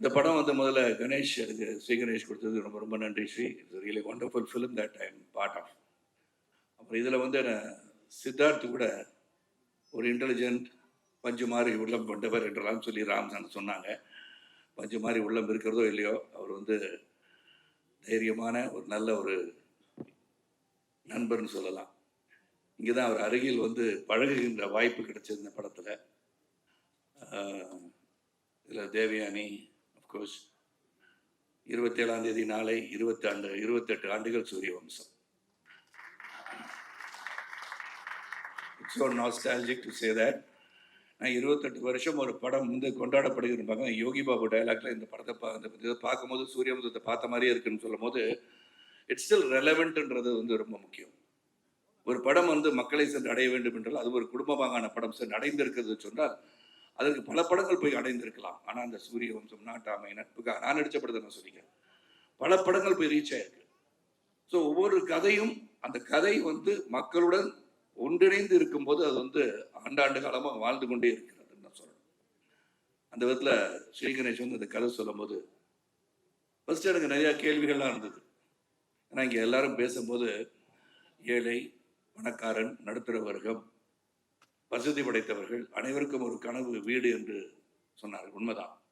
இந்த படம் வந்து முதல்ல கணேஷ் எனக்கு ஸ்ரீ கணேஷ் கொடுத்தது ரொம்ப ரொம்ப நன்றி. Sri it's really wonderful film that I am part of அப்புறம் இதில் வந்து என்னை சித்தார்த்து கூட ஒரு இன்டெலிஜென்ட் பஞ்சு மாதிரி உள்ளம் கொண்டவர் என்றெல்லாம் சொல்லி ராம்சன் சொன்னாங்க. பஞ்சு மாதிரி உள்ளம் இருக்கிறதோ இல்லையோ அவர் வந்து தைரியமான ஒரு நல்ல ஒரு நண்பர்னு சொல்லலாம். இங்கே தான் அவர் அருகில் வந்து பழகுகின்ற வாய்ப்பு கிடைச்சது இந்த படத்தில். இதில் தேவயானி அப்கோர்ஸ் இருபத்தேழாம் தேதி நாளை இருபத்தி ஆண்டு இருபத்தெட்டு ஆண்டுகள் Suryavamsam. It's oh nostalgic to say that நான் இருபத்தெட்டு வருஷம் ஒரு படம் வந்து கொண்டாடப்படுகிறப்பாங்க யோகி பாபு டைலாக்ல இந்த படத்தை பா இந்த இதை பார்க்கும்போது சூரியவம்சத்தை பார்த்த மாதிரியே இருக்குன்னு சொல்லும் போது இட்ஸ் ஸ்டில் ரெலவெண்ட்ன்றது வந்து ரொம்ப முக்கியம். ஒரு படம் வந்து மக்களை சென்று அடைய வேண்டும் என்றால் அது ஒரு குடும்பமாகான படம் சென்று அடைந்திருக்கிறது சொன்னால் அதற்கு பல படங்கள் போய் அடைந்திருக்கலாம். ஆனால் அந்த சூரிய வம்சம் நாட்டாமை நட்புக்காக நான் நடித்த படத்தை நான் சொல்லிக்கிறேன். பல படங்கள் போய் ரீச் ஆயிருக்கு. ஸோ ஒவ்வொரு கதையும் அந்த கதை வந்து மக்களுடன் ஒன்றிணைந்து இருக்கும்போது அது வந்து ஆண்டாண்டு காலமாக வாழ்ந்து கொண்டே இருக்கிறதுன்னு நான் சொல்லணும். அந்த விதத்தில் ஸ்ரீ கணேஷ் வந்து அந்த கதை சொல்லும்போது ஃபர்ஸ்ட் எனக்கு நிறையா கேள்விகள்லாம் இருந்தது. ஏன்னா இங்கே எல்லாரும் பேசும்போது ஏழை பணக்காரன் நடுத்தர வர்க்கம் வசதி படைத்தவர்கள் அனைவருக்கும் ஒரு கனவு வீடு என்று சொன்னார்கள். உண்மைதான்.